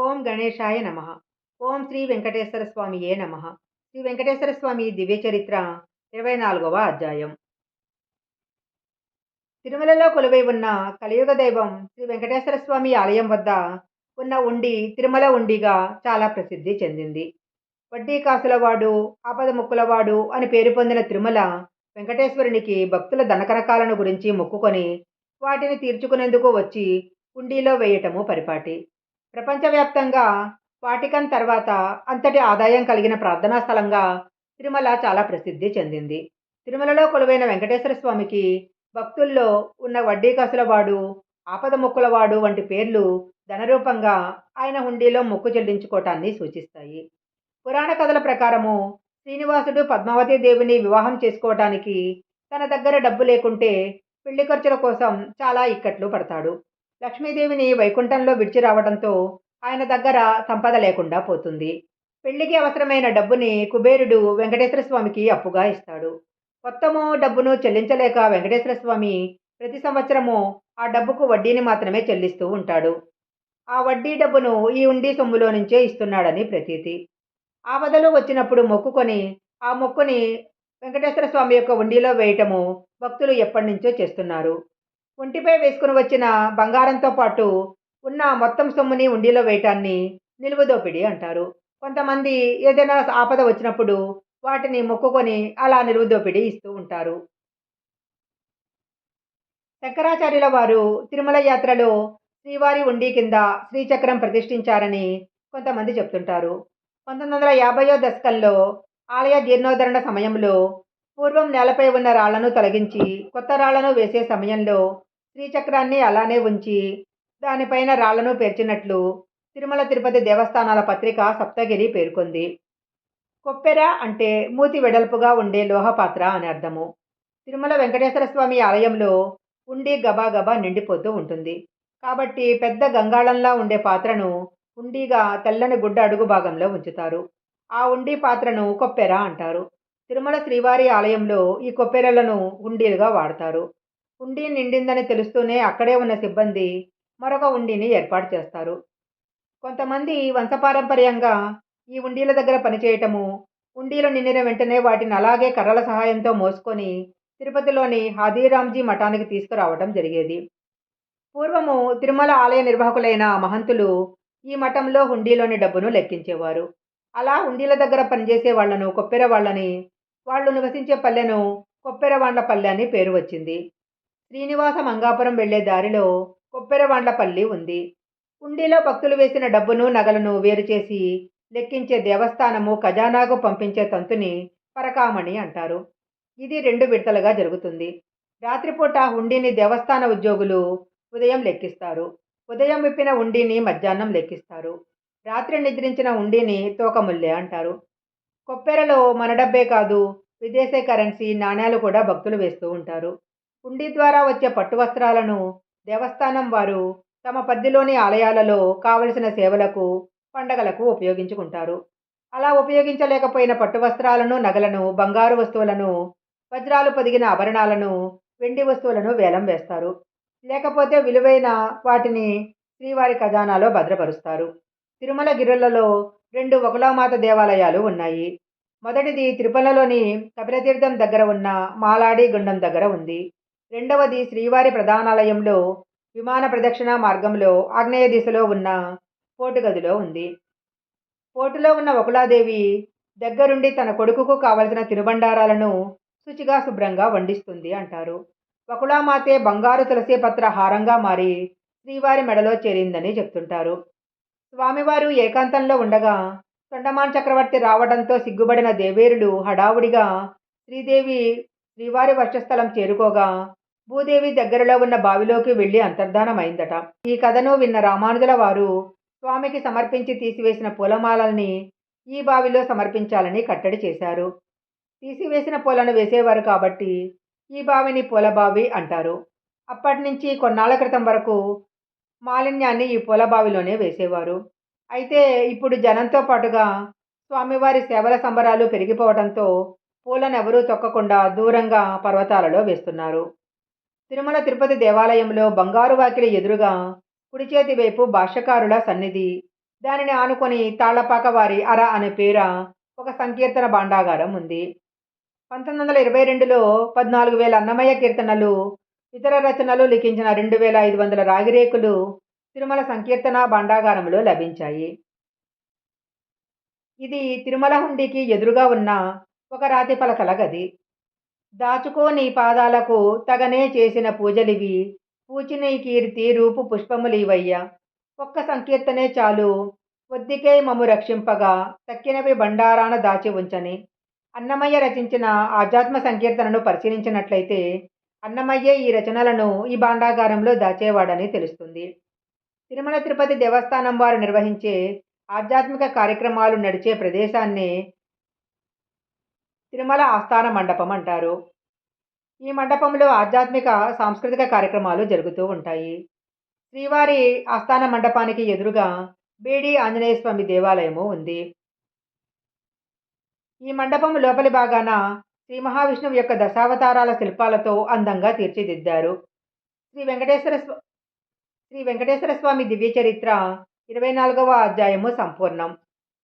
ఓం గణేశాయ నమ. ఓం శ్రీ వెంకటేశ్వర స్వామియే నమ. శ్రీ వెంకటేశ్వర స్వామి దివ్య చరిత్ర ఇరవై నాలుగవ అధ్యాయం. తిరుమలలో కొలువై ఉన్న కలియుగ దైవం శ్రీ వెంకటేశ్వర స్వామి ఆలయం వద్ద ఉన్న ఉండి తిరుమల ఉండిగా చాలా ప్రసిద్ధి చెందింది. వడ్డీ కాసులవాడు ఆపద ముక్కులవాడు అని పేరు పొందిన తిరుమల వెంకటేశ్వరునికి భక్తుల ధనకనకాలను గురించి మొక్కుకొని వాటిని తీర్చుకునేందుకు వచ్చి ఉండిలో వేయటము పరిపాటి. ప్రపంచవ్యాప్తంగా వాటికన్ తర్వాత అంతటి ఆదాయం కలిగిన ప్రార్థనా స్థలంగా తిరుమల చాలా ప్రసిద్ధి చెందింది. తిరుమలలో కొలువైన వెంకటేశ్వర స్వామికి భక్తుల్లో ఉన్న వడ్డీ కసులవాడు ఆపద మొక్కులవాడు వంటి పేర్లు ధనరూపంగా ఆయన హుండీలో మొక్కు చెల్లించుకోవటాన్ని సూచిస్తాయి. పురాణ కథల ప్రకారము శ్రీనివాసుడు పద్మావతి దేవిని వివాహం చేసుకోవటానికి తన దగ్గర డబ్బు లేకుంటే పెళ్ళి ఖర్చుల కోసం చాలా ఇక్కట్లు పడతాడు. లక్ష్మీదేవిని వైకుంఠంలో విడిచి రావడంతో ఆయన దగ్గర సంపద లేకుండా పోతుంది. పెళ్ళికి అవసరమైన డబ్బుని కుబేరుడు వెంకటేశ్వర స్వామికి అప్పుగా ఇస్తాడు. మొత్తము డబ్బును చెల్లించలేక వెంకటేశ్వర స్వామి ప్రతి సంవత్సరము ఆ డబ్బుకు వడ్డీని మాత్రమే చెల్లిస్తూ ఉంటాడు. ఆ వడ్డీ డబ్బును ఈ ఉండి సొమ్ములో నుంచే ఇస్తున్నాడని ప్రతీతి. ఆపదలు వచ్చినప్పుడు మొక్కుకొని ఆ మొక్కుని వెంకటేశ్వర స్వామి యొక్క ఉండిలో వేయటము భక్తులు ఎప్పటి నుంచో చేస్తున్నారు. ఒంటిపై వేసుకుని వచ్చిన బంగారంతో పాటు ఉన్న మొత్తం సొమ్ముని ఉండిలో వేయటాన్ని నిలువ దోపిడీ అంటారు. కొంతమంది ఏదైనా ఆపద వచ్చినప్పుడు వాటిని మొక్కుకొని అలా నిలువ దోపిడీ ఇస్తూ ఉంటారు. శంకరాచార్యుల వారు తిరుమల యాత్రలో శ్రీవారి ఉండి కింద శ్రీచక్రం ప్రతిష్ఠించారని కొంతమంది చెప్తుంటారు. పంతొమ్మిది వందల యాభైయో దశకంలో ఆలయ జీర్ణోద్ధరణ సమయంలో పూర్వం నేలపై ఉన్న రాళ్ళను తొలగించి కొత్త రాళ్ళను వేసే సమయంలో శ్రీచక్రాన్ని అలానే ఉంచి దానిపైన రాళ్ళను పేర్చినట్లు తిరుమల తిరుపతి దేవస్థానాల పత్రిక సప్తగిరి పేర్కొంది. కొప్పెర అంటే మూతి వెడల్పుగా ఉండే లోహపాత్ర అని అర్థము. తిరుమల వెంకటేశ్వర స్వామి ఆలయంలో ఉండి గబాగబా నిండిపోతూ ఉంటుంది. కాబట్టి పెద్ద గంగాళంలా ఉండే పాత్రను ఉండిగా తెల్లని గుడ్డ అడుగు భాగంలో ఉంచుతారు. ఆ ఉండి పాత్రను కొప్పెర అంటారు. తిరుమల శ్రీవారి ఆలయంలో ఈ కొప్పెరలను ఉండీలుగా వాడతారు. ఉండి నిండిందని తెలుస్తూనే అక్కడే ఉన్న సిబ్బంది మరొక ఉండిని ఏర్పాటు చేస్తారు. కొంతమంది వంశపారంపర్యంగా ఈ ఉండీల దగ్గర పనిచేయటము ఉండీలు నిండిన వెంటనే వాటిని అలాగే కర్రల సహాయంతో మోసుకొని తిరుపతిలోని హాదీరాంజీ మఠానికి తీసుకురావటం జరిగేది. పూర్వము తిరుమల ఆలయ నిర్వాహకులైన మహంతులు ఈ మఠంలో హుండీలోని డబ్బును లెక్కించేవారు. అలా హుండీల దగ్గర పనిచేసే వాళ్ళను కొప్పెర వాళ్ళని వాళ్ళు నివసించే పల్లెను కొప్పెరవాండ్లపల్లె అని పేరు వచ్చింది. శ్రీనివాస మంగాపురం వెళ్ళే దారిలో కొప్పెరవాండ్లపల్లి ఉంది. హుండీలో భక్తులు వేసిన డబ్బును నగలను వేరు చేసి లెక్కించే దేవస్థానము ఖజానాకు పంపించే తంతుని పరకామణి అంటారు. ఇది రెండు విడతలుగా జరుగుతుంది. రాత్రిపూట హుండీని దేవస్థాన ఉద్యోగులు ఉదయం లెక్కిస్తారు. ఉదయం విప్పిన ఉండిని మధ్యాహ్నం లెక్కిస్తారు. రాత్రి నిద్రించిన ఉండిని తోకముల్లె అంటారు. కొప్పెరలో మన డబ్బే కాదు విదేశీ కరెన్సీ నాణ్యాలు కూడా భక్తులు వేస్తూ ఉంటారు. హుండీ ద్వారా వచ్చే పట్టు వస్త్రాలను దేవస్థానం వారు తమ పరిధిలోని ఆలయాలలో కావలసిన సేవలకు పండగలకు ఉపయోగించుకుంటారు. అలా ఉపయోగించలేకపోయిన పట్టు వస్త్రాలను నగలను బంగారు వస్తువులను వజ్రాలు పొదిగిన ఆభరణాలను వెండి వస్తువులను వేలం వేస్తారు. లేకపోతే విలువైన వాటిని శ్రీవారి ఖజానాలో భద్రపరుస్తారు. తిరుమల గిరులలో రెండు ఒకలామాత దేవాలయాలు ఉన్నాయి. మొదటిది తిరుపతిలోని కపిలతీర్థం దగ్గర ఉన్న మాలాడి గుండం దగ్గర ఉంది. రెండవది శ్రీవారి ప్రధానాలయంలో విమాన ప్రదక్షిణ మార్గంలో ఆగ్నేయ దిశలో ఉన్న పోటు గదిలో ఉంది. పోటులో ఉన్న ఒకలాదేవి దగ్గరుండి తన కొడుకుకు కావలసిన తినుబండారాలను శుచిగా శుభ్రంగా వండిస్తుంది అంటారు. వకుళామాతే బంగారు తులసి పత్ర హారంగా మారి శ్రీవారి మెడలో చేరిందని చెప్తుంటారు. స్వామివారు ఏకాంతంలో ఉండగా తొండమాన్ చక్రవర్తి రావడంతో సిగ్గుబడిన దేవేరులు హడావుడిగా శ్రీదేవి శ్రీవారి వర్షస్థలం చేరుకోగా భూదేవి దగ్గరలో ఉన్న బావిలోకి వెళ్ళి అంతర్ధానమైందట. ఈ కథను విన్న రామానుజుల వారు స్వామికి సమర్పించి తీసివేసిన పూలమాలల్ని ఈ బావిలో సమర్పించాలని కట్టడి చేశారు. తీసివేసిన పూలను వేసేవారు కాబట్టి ఈ బావిని పూలబావి అంటారు. అప్పటి నుంచి కొన్నాళ్ళ క్రితం వరకు మాలిన్యాన్ని ఈ పూలబావిలోనే వేసేవారు. అయితే ఇప్పుడు జనంతో పాటుగా స్వామివారి సేవల సంబరాలు పెరిగిపోవడంతో పూలను ఎవరూ తొక్కకుండా దూరంగా పర్వతాలలో వేస్తున్నారు. తిరుమల తిరుపతి దేవాలయంలో బంగారు వాకిలి ఎదురుగా కుడి చేతి వైపు భాష్యకారుల సన్నిధి దానిని ఆనుకొని తాళ్ళపాక వారి అర అనే పేర ఒక సంకీర్తన భాండాగారం ఉంది. పంతొమ్మిది వందల ఇరవై రెండులో పద్నాలుగు వేల అన్నమయ్య కీర్తనలు ఇతర రచనలు లిఖించిన రెండు వేల ఐదు వందల రాగిరేకులు తిరుమల సంకీర్తన భాండాగారంలో లభించాయి. ఇది తిరుమల హుండీకి ఎదురుగా ఉన్న ఒక రాతి పలకల గది. దాచుకోని పాదాలకు తగనే చేసిన పూజలివి పూచిని కీర్తి రూపు పుష్పములివయ్య ఒక్క సంకీర్తనే చాలు ఒద్దికే మము రక్షింపగా తక్కినవి బండారాన దాచి ఉంచని. అన్నమయ్య రచించిన ఆధ్యాత్మ సంకీర్తనను పరిశీలించినట్లయితే అన్నమయ్య ఈ రచనలను ఈ భాండాగారంలో దాచేవాడని తెలుస్తుంది. తిరుమల తిరుపతి దేవస్థానం వారు నిర్వహించే ఆధ్యాత్మిక కార్యక్రమాలు నడిచే ప్రదేశాన్ని తిరుమల ఆస్థాన మండపం అంటారు. ఈ మండపంలో ఆధ్యాత్మిక సాంస్కృతిక కార్యక్రమాలు జరుగుతూ ఉంటాయి. శ్రీవారి ఆస్థాన మండపానికి ఎదురుగా బేడి ఆంజనేయ స్వామి దేవాలయము ఉంది. ఈ మండపం లోపలి భాగాన శ్రీ మహావిష్ణువు యొక్క దశావతారాల శిల్పాలతో అందంగా తీర్చిదిద్దారు. శ్రీ వెంకటేశ్వర స్వ శ్రీ వెంకటేశ్వర స్వామి దివ్య చరిత్ర ఇరవై నాలుగవ అధ్యాయము సంపూర్ణం.